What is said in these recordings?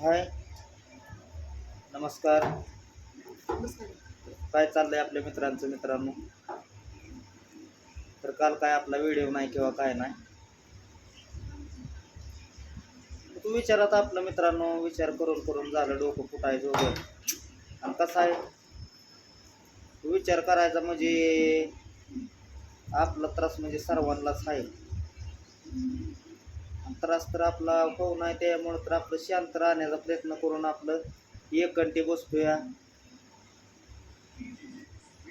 हाय. नमस्कार. काय चाललंय आपल्या मित्रांचं मित्रांनो? तर काल काय आपला व्हिडिओ नाही किंवा काय नाही. तू विचारात आपलं मित्रांनो विचार करून करून झालं डोकं फुटायचं वगैरे. आणि कसं आहे? तू विचार करायचा म्हणजे आपला त्रास म्हणजे सर्वांनाच आहे. त्रास तर आपला होऊ नाही त्यामुळं तर आपलं शांत राहण्याचा प्रयत्न करून आपलं एक घंटे बसतोया.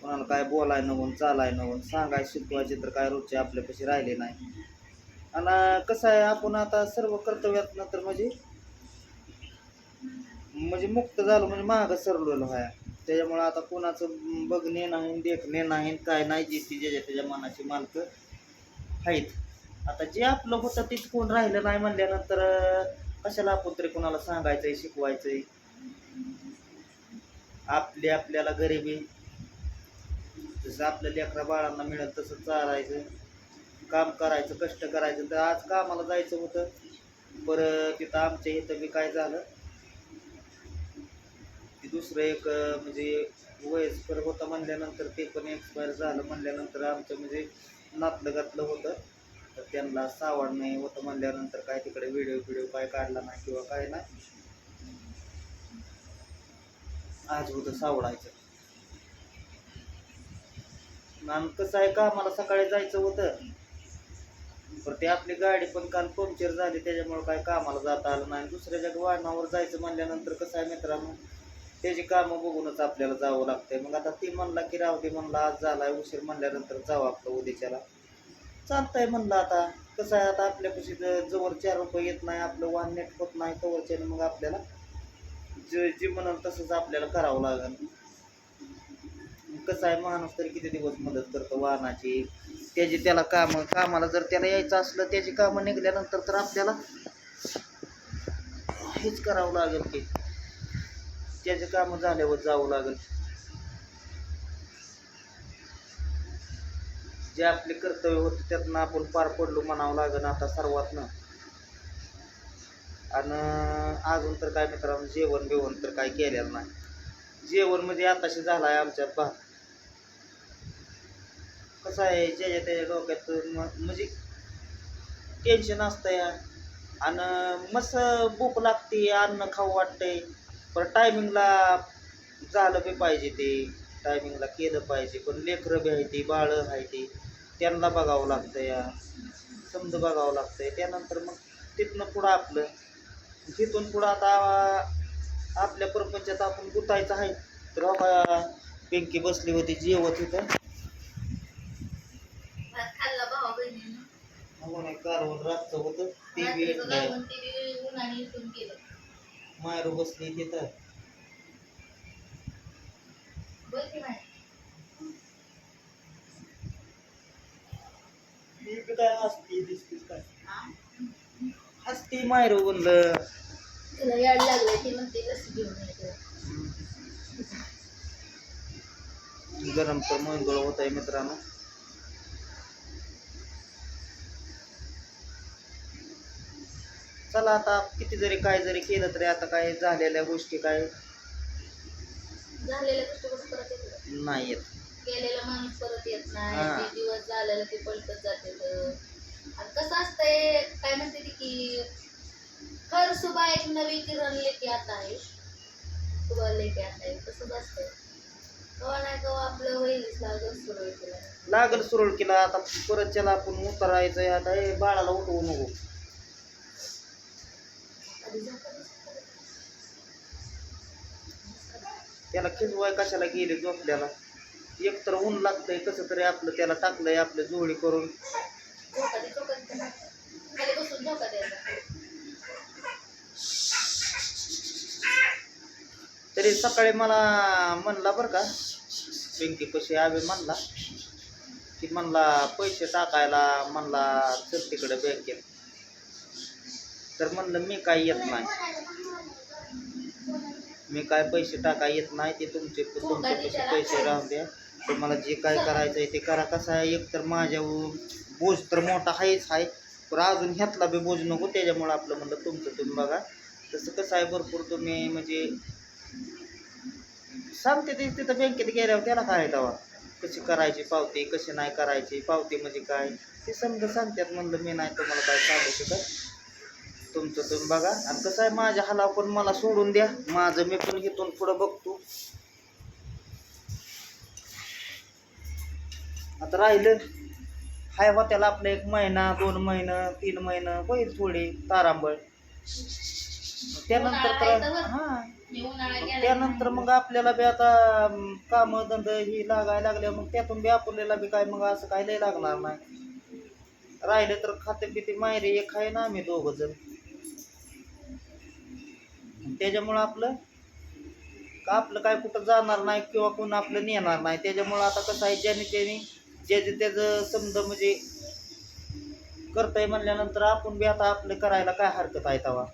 कोणाला काय बोलाय नवून चालाय नवून सांगाय शिकवायचे तर काय रोजचे आपल्यापाशी राहिले नाही. आणि कसं आहे आपण आता सर्व कर्तव्यात तर म्हणजे म्हणजे मुक्त झालो म्हणजे महाग सरलेलो आहे. त्याच्यामुळं आता कोणाचं बघणे नाही देखणे नाही काय नाही जे ती ज्याच्या त्याच्या मनाची मालकं आहेत. आता जे आपलं होतं तेच कोण राहिलं नाही म्हणल्यानंतर कशाला आपण तरी कोणाला सांगायचंय शिकवायचंय? आपली आपल्याला गरिबी जसं आपल्या लेकरा बाळांना मिळत तसं चालायचं. काम करायचं कष्ट करायचं. तर आज कामाला जायचं होतं. परत तिथं आमच्या इथं बी काय झालं? ते दुसरं एक म्हणजे वयस्कर होतं म्हणल्यानंतर ते पण एक्सपायर झालं म्हणल्यानंतर आमचं म्हणजे नातलं घातलं होतं. तर त्यांना सावड नाही होतं म्हणल्यानंतर काय तिकडे व्हिडिओ व्हिडिओ काय काढला नाही किंवा काय नाही. आज होतं सावडायचं आणि कसं आहे का मला सकाळी जायचं होतं. पण ते आपली गाडी पण काल पंक्चर झाली त्याच्यामुळे काय कामाला जाता आलं नाही. दुसऱ्याच्या वाहनावर जायचं म्हणल्यानंतर कसं आहे मित्रांनो त्याची कामं बघूनच आपल्याला जावं लागतंय. मग आता ती म्हणला की राहू दे म्हणला आज झालाय उशीर म्हणल्यानंतर जावं आपलं उद्याच्याला. चालतंय म्हणलं आता. कसं आहे आता आपल्यापाशी जवळ चार रुपये येत नाही आपलं वाहन नेट होत नाही तवरच्याने मग आपल्याला जे जे म्हणाल तसंच आपल्याला करावं लागेल. कसं आहे माणूस तरी किती दिवस मदत करतो वाहनाची. त्याची त्याला कामं कामाला जर त्याला यायचं असलं त्याची कामं निघाल्यानंतर तर आपल्याला हेच करावं लागेल की. त्याचे कामं झाल्यावर जावं लागेल. जे आपले कर्तव्य होते त्यातनं आपण पार पडलो म्हणावं लागेल आता सर्वातनं. आणि अजून तर काय मित्रांनो जेवण बिवण तर काय केलेलं नाही. जेवण म्हणजे आताशी झाला आहे आमच्यात भात. कसं आहे ज्याच्या त्याच्या डोक्यात म्हणजे टेन्शन असतं या आणि मस्त भूक लागते अन्न खाऊ वाटतंय. पण टायमिंगला झालं बी पाहिजे ते. टायमिंगला केलं पाहिजे. पण लेकरं बी आहे ती बाळं आहे ती. त्यांना बघावं लागतं या समज बघावं लागतंय. त्यानंतर मग तिथनं पुढं आपलं तिथून पुढं आता आपल्या प्रपंचात आपण गुतायचं आहे तर का पिंकी बसली होती जेवत तिथं कारवण रातचं होतं ते बी मायरू बसली तिथं बघ की नाही ती बी काय हसती दिसती काय? हसती मायरू म्हणलं. तिला याड ती म्हणते लस घेऊन येते गरम तर मंगळ होत आहे मित्रांनो. चला आता किती जरी काय जरी केलं तरी आता काय झालेल्या गोष्टी काय? झालेल्या गोष्टी कुठं परत गेलेला माणूस परत येत नाही हा. ते दिवस झालेलं ते पलटत जाते आणि कसं असतंय काय म्हणते ती की हर सुबह एक नवी किरण लेके आता आहे. सुबह लेके आता आहे तसंच असतंय. कवा नाही कवा आपलं होईलच लागल सुरू केला. लागल सुरळ केला आता परत त्याला आपण उतरायचंय आता हे बाळाला उठवू नको. आधी. त्याला खिजवाय कशाला गेले झोपल्याला? एकतर ऊन लागतंय कसं तरी आपलं त्याला टाकलंय आपलं जोडी करून. तरी सकाळी मला म्हणला बरं का बँके पैसे आवे म्हणला की म्हणला पैसे टाकायला म्हणला चल तिकडे बँकेत. तर म्हणलं मी काय येत नाही. मी काय पैसे टाका येत नाही ते तुमचे तुमचे पैसे पैसे राहून द्या. तुम्हाला जे काय करायचं आहे ते करा. कसं आहे एक तर माझ्या बोज तर मोठा आहेच आहे पण अजून ह्यातला बी बोज नको त्याच्यामुळं आपलं म्हणलं तुमचं तुम्ही बघा. तसं कसं आहे भरपूर तुम्ही म्हणजे सांगते ते तिथं बँकेत गेल्यावर त्याला काय तेव्हा कशी करायची पावती कशी नाही करायची पावती म्हणजे काय? ते समजा सांगतात म्हणलं मी नाही तुम्हाला काय सांगू शकत. तुमचं तुम्ही बघा. आणि कसं आहे माझ्या हलाव पण मला सोडून द्या. माझं मी पण इथून पुढं बघतो. आता राहिलं. हाय बा त्याला आपलं एक महिना दोन महिना तीन महिना होईल थोडी तारांबळ. त्यानंतर तर हां. त्यानंतर मग आपल्याला बी आता काम धंद ही लागायला लागल्या मग त्यातून बी आपल्याला बी काय मग असं काय लय लागणार नाही. राहिले तर खाते पिते मायरे एक आहे ना आम्ही दोघ जण. त्याच्यामुळं आपलं का आपलं काय कुठं जाणार नाही किंवा कोण आपलं नेणार नाही. त्याच्यामुळं आता कसं आहे ज्याने त्याने ज्याचं त्याचं समजा म्हणजे करताय म्हणल्यानंतर आपण बी आता आपलं करायला काय हरकत आहे तेव्हा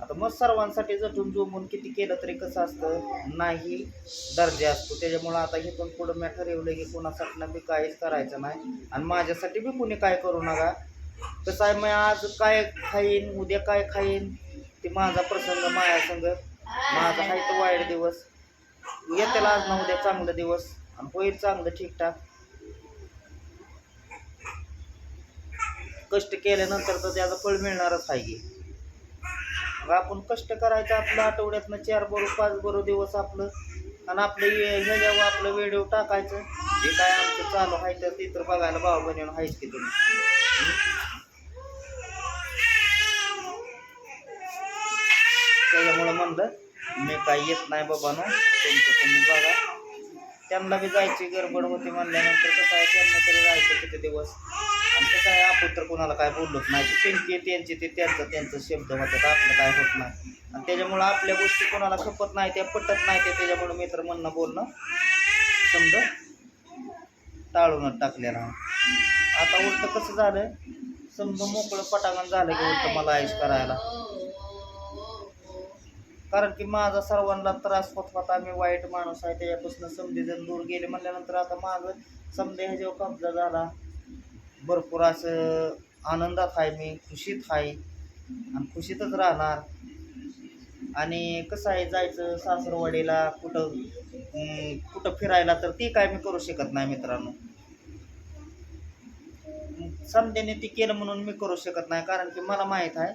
आता मग सर्वांसाठी जटून जोमून किती केलं तरी कसं असतं? नाही दर्जा असतो. त्याच्यामुळं आता इथून पुढं मी ठरवलं की कोणासाठी बी काहीच करायचं नाही. आणि माझ्यासाठी बी कुणी काय करू नका. कसं आहे मग आज काय खाईन उद्या काय खाईन ते माझा प्रसंग माझ्या संग. माझा आहे तो वाईट दिवस येत्याला आज ना उद्या चांगलं दिवस. आणि होईल चांगलं ठीकठाक. कष्ट केल्यानंतर तर त्याचं फळ मिळणारच आहे मग आपण कष्ट करायचं आपलं आठवड्यातनं चार बरो पाच बरो दिवस आपलं. आणि आपलं हे- ह्याच्यावर आपलं व्हिडिओ टाकायचं जे काय आमचं चालू आहे तर ते तर बघायला भाव बहिणी आहेच की तुम्ही. त्याच्यामुळं म्हणलं मी काही येत नाही बाबानो. तुमचं तुम्ही बघा. त्यांना बी जायची गडबड होती म्हणल्यानंतर कसं आहे त्यांना तरी जायचं किती दिवस. आणि कसं आहे आपण तर कोणाला काय बोललोच नाही. ते त्यांचे ते त्यांचं त्यांचं शब्द होतात आपलं काय होत नाही. आणि त्याच्यामुळं आपल्या गोष्टी कोणाला खपत नाही त्या पटत नाही ते त्याच्यामुळं मी तर म्हणणं बोलणं समजा? टाळूनच टाकले राहा आता उलट कसं झालं? समजा मोकळं पटांगण झालं की उलट मला आयुष करायला. कारण की माझा सर्वांना त्रास होत होता. मी वाईट माणूस आहे त्याच्यापासून समधी जण दूर गेले म्हणल्यानंतर आता माझं समजा ह्याच्यावर कब्जा झाला भरपूर असं आनंदात आहे मी खुशीत आहे आणि खुशीतच राहणार. आणि कसं आहे जायचं सासरवाडीला कुठं कुठं फिरायला तर ते काय मी करू शकत नाही मित्रांनो. समजेने ती केलं म्हणून मी करू शकत नाही कारण की मला माहीत आहे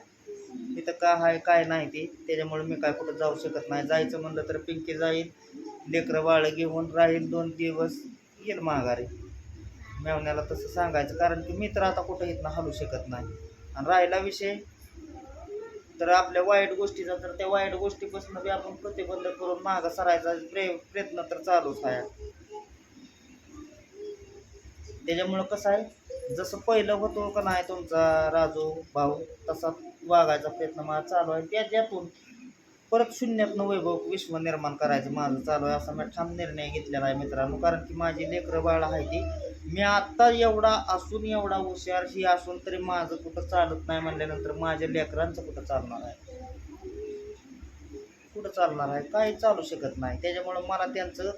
इथं का आहे काय नाही ते. त्याच्यामुळे मी काय कुठं जाऊ शकत नाही. जायचं म्हणलं तर पिंकी जाईल लेकरं वाळं घेऊन राहील दोन दिवस येईल माघारी. मेवण्याला तसं सांगायचं. कारण की मी तर आता कुठं इथनं हलू शकत नाही. आणि राहिला विषय तर आपल्या वाईट गोष्टीचा तर त्या वाईट गोष्टीपासून बी आपण प्रतिबंध करून मागं सरायचा प्रे प्रयत्न तर चालूच आहे. त्याच्यामुळं कसं आहे जसं पहिलं होतो का नाही तुमचा राजू भाऊ तसा वागायचा प्रयत्न माझा चालू आहे. त्याच्यातून परत शून्यातनं वैभव विश्व निर्माण करायचं माझं चालू आहे असा मी ठाम निर्णय घेतलेला आहे मित्रांनो. कारण की माझी लेकरं बाळ आहे ती. मी आत्ता एवढा असून एवढा हुशार ही असून तरी माझं कुठं चालत नाही म्हणल्यानंतर माझ्या लेकरांचं कुठं चालणार आहे? कुठं चालणार आहे? काही चालू शकत नाही. त्याच्यामुळं मला त्यांचं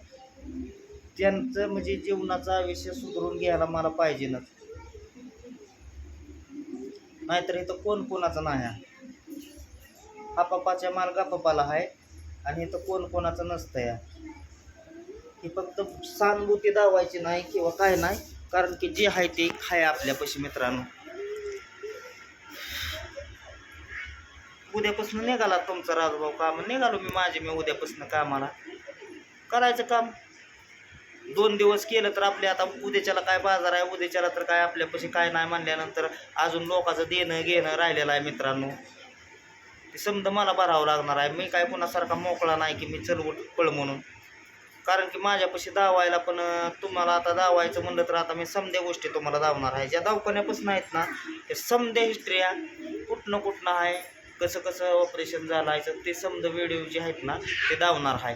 त्यांचं म्हणजे जीवनाचा विषय सुधारून घ्यायला मला पाहिजेनच नाहीतर इथं कोण कोणाचं नाही हा पप्पाच्या माल पप्पाला आहे आणि इथं कोण कोणाचं नसतं या ही फक्त सहानुभूती दावायची नाही किंवा काय नाही कारण की जे आहे ते आहे आपल्यापाशी मित्रांनो. उद्यापासून निघाला तुमचा राजभाऊ काम. निघालो मी माझे मी उद्यापासून कामाला. करायचं काम? दोन दिवस केलं तर आपले आता उद्याच्याला काय बाजार आहे? उद्याच्याला तर काय आपल्यापाशी काय नाही म्हणल्यानंतर अजून लोकांचं देणं घेणं राहिलेलं आहे मित्रांनो. ते समजा मला भरावं लागणार आहे. मी काय कुणासारखा मोकळा नाही की मी चलवट पळ म्हणून. कारण की माझ्यापाशी धावायला पण तुम्हाला आता दावायचं म्हणलं तर आता मी समध्या गोष्टी तुम्हाला दावणार आहे. ज्या दवाखान्यापासून आहेत ना ते समध्या हिस्ट्रिया कुठनं कुठनं आहे कसं कसं ऑपरेशन झालं आहे ते समजा व्हिडिओ जे आहेत ना ते दावणार आहे.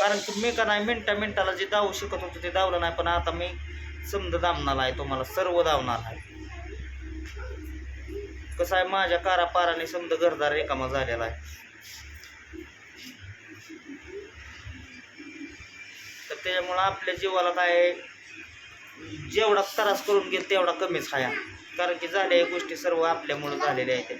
कारण की मी का नाही मिनटा मिनटाला जे दावू शकत होतं ते दावलं नाही पण आता मी समजा धावणार आहे तुम्हाला सर्व दावणार आहे. कसं आहे माझ्या कारापाराने समजा घरदार रिकामा झालेला आहे. तर त्याच्यामुळं आपल्या जीवाला काय जेवढा त्रास करून घेईल तेवढा कमीच खाया कारण की झाल्या या गोष्टी सर्व आपल्यामुळं झालेल्या आहेत.